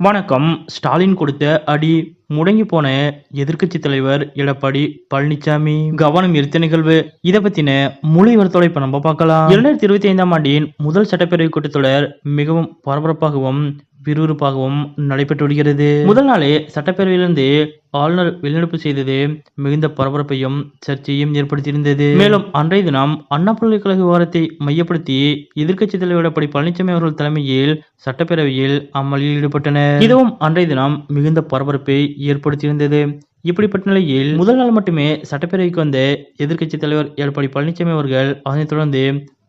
வணக்கம். ஸ்டாலின் கொடுத்த அடி முடங்கி போன எதிர்க்கட்சி தலைவர் எடப்பாடி பழனிசாமி கவனம் இருத்த நிகழ்வு. இதை பத்தின முழு விவரத்தோட இப்ப நம்ம பார்க்கலாம். இரண்டாயிரத்தி இருபத்தி ஐந்தாம் ஆண்டின் முதல் சட்டப்பேரவை கூட்டத்தொடர் மிகவும் பரபரப்பாகவும் விறுவிறுப்பாகவும் நடைபெற்று வருகிறது. முதல் நாளே சட்டப்பேரவையிலிருந்து ஆளுநர் வெளிநடப்பு செய்தது மிகுந்த பரபரப்பையும் சர்ச்சையும் ஏற்படுத்தியிருந்தது. மேலும் அன்றைய தினம் அண்ணா பல்கலைக்கழக விவகாரத்தை மையப்படுத்தி எதிர்க்கட்சித் தலைவர் எடப்பாடி பழனிசாமி அவர்கள் தலைமையில் சட்டப்பேரவையில் அமளியில் ஈடுபட்டனர். இதுவும் அன்றைய தினம் மிகுந்த பரபரப்பை ஏற்படுத்தியிருந்தது. இப்படிப்பட்ட நிலையில் முதல் நாள் மட்டுமே சட்டப்பேரவைக்கு வந்த எதிர்க்கட்சித் தலைவர் எடப்பாடி பழனிசாமி அவர்கள் அதனைத் தொடர்ந்து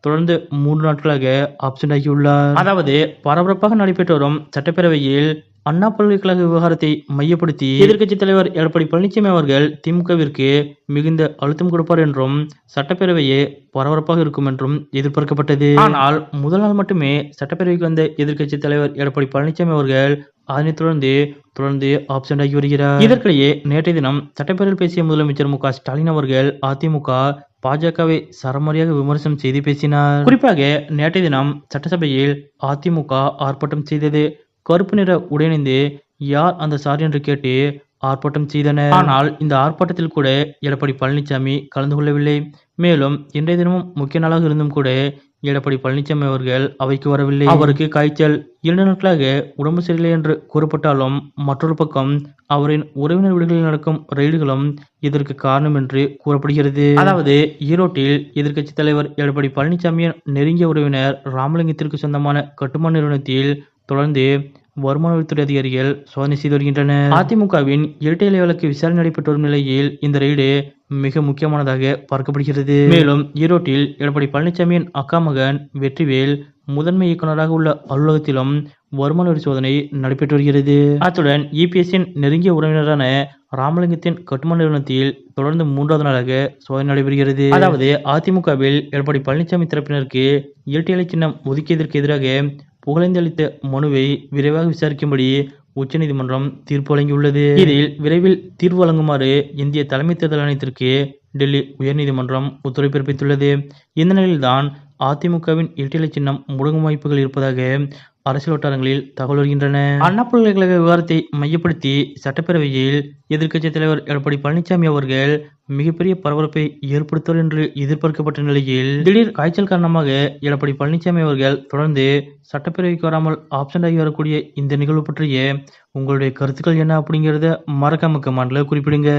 தொடர்ந்து மூன்று நாட்களாக ஆப்சென்ட் ஆகியுள்ளார். அதாவது பரபரப்பாக நடைபெற்று வரும் சட்டப்பேரவையில் அண்ணா பல்கலைக்கழக விவகாரத்தை மையப்படுத்தி எதிர்க்கட்சி தலைவர் எடப்பாடி பழனிசாமி அவர்கள் திமுகவிற்கு மிகுந்த அழுத்தம் கொடுப்பார் என்றும் சட்டப்பேரவையே பரபரப்பாக இருக்கும் என்றும் எதிர்பார்க்கப்பட்டது. ஆனால் முதல் நாள் மட்டுமே சட்டப்பேரவைக்கு வந்த எதிர்க்கட்சி தலைவர் எடப்பாடி பழனிசாமி அவர்கள் அதனைத் தொடர்ந்து தொடர்ந்து ஆப்சென்ட் ஆகி வருகிறார். இதற்கிடையே நேற்றைய தினம் சட்டப்பேரவையில் பேசிய முதலமைச்சர் மு க ஸ்டாலின் அவர்கள் அதிமுக பாஜகவை சரமாரியாக விமர்சனம் செய்து பேசினார். குறிப்பாக நேற்றைய தினம் சட்டசபையில் அதிமுக ஆர்ப்பாட்டம் செய்தது. கருப்பு நிற உடையணிந்து யார் அந்த சார் என்று கேட்டு ஆர்ப்பாட்டம் செய்தனர். ஆனால் இந்த ஆர்ப்பாட்டத்தில் கூட எடப்பாடி பழனிசாமி கலந்து கொள்ளவில்லை. மேலும் இன்றைய தினமும் முக்கிய நாளாக இருந்தும் கூட எடப்பாடி பழனிசாமி அவர்கள் அவைக்கு வரவில்லை. அவருக்கு காய்ச்சல். இரண்டு நாட்களாக உடம்பு சரியில்லை என்று கூறப்பட்டாலும் மற்றொரு பக்கம் அவரின் உறவினர் வீடுகளில் நடக்கும் ரெய்டுகளும் இதற்கு காரணம் என்று கூறப்படுகிறது. அதாவது ஈரோட்டில் எதிர்க்கட்சி தலைவர் எடப்பாடி பழனிசாமியின் நெருங்கிய உறவினர் ராமலிங்கத்திற்கு சொந்தமான கட்டுமான நிறுவனத்தில் தொடர்ந்து வருமான வரித்துறை அதிகாரிகள் சோதனை செய்து வருகின்றனர். அதிமுகவின் இரட்டை இலை வழக்கு விசாரணை நடைபெற்று வரும் நிலையில் இந்த ரெய்டு மிக முக்கியமானதாக பார்க்கப்படுகிறது. மேலும் ஈரோட்டில் எடப்பாடி பழனிசாமியின் அக்கா மகன் வெற்றிவேல் முதன்மை இயக்குநராக உள்ள அலுவலகத்திலும் வருமான வரி சோதனை நடைபெற்று வருகிறது. அத்துடன் இபிஎஸ்ஸின் நெருங்கிய உறவினரான ராமலிங்கத்தின் கட்டுமான நிறுவனத்தில் தொடர்ந்து மூன்றாவது நாளாக சோதனை நடைபெறுகிறது. அதாவது அதிமுகவில் எடப்பாடி பழனிசாமி தரப்பினருக்கு இரட்டை இலை சின்னம் ஒதுக்கியதற்கு எதிராக புகழைந்தளித்த மனுவை விரைவாக விசாரிக்கும்படி உச்சநீதிமன்றம் தீர்ப்பு வழங்கியுள்ளது. இதில் விரைவில் தீர்வு வழங்குமாறு இந்திய தலைமை தேர்தல் ஆணையத்திற்கு டெல்லி உயர்நீதிமன்றம் உத்தரவு பிறப்பித்துள்ளது. இந்த நிலையில்தான் அதிமுகவின் இரட்டை சின்னம் முடங்கும் வாய்ப்புகள் இருப்பதாக அரசியல் வட்டாரங்களில் தகவல் வருகின்றன. அண்ணா பல்கலைக்கழக விவகாரத்தை மையப்படுத்தி சட்டப்பேரவையில் எதிர்க்கட்சித் தலைவர் எடப்பாடி பழனிசாமி அவர்கள் மிகப்பெரிய பரபரப்பை ஏற்படுத்துவார் என்று எதிர்பார்க்கப்பட்ட நிலையில் திடீர் காய்ச்சல் காரணமாக எடப்பாடி பழனிசாமி அவர்கள் தொடர்ந்து சட்டப்பேரவைக்கு வராமல் ஆப்சென்ட் ஆகி வரக்கூடிய இந்த நிகழ்வு பற்றிய உங்களுடைய கருத்துக்கள் என்ன அப்படிங்கிறத மறக்காம கமாண்டில் குறிப்பிடுங்க.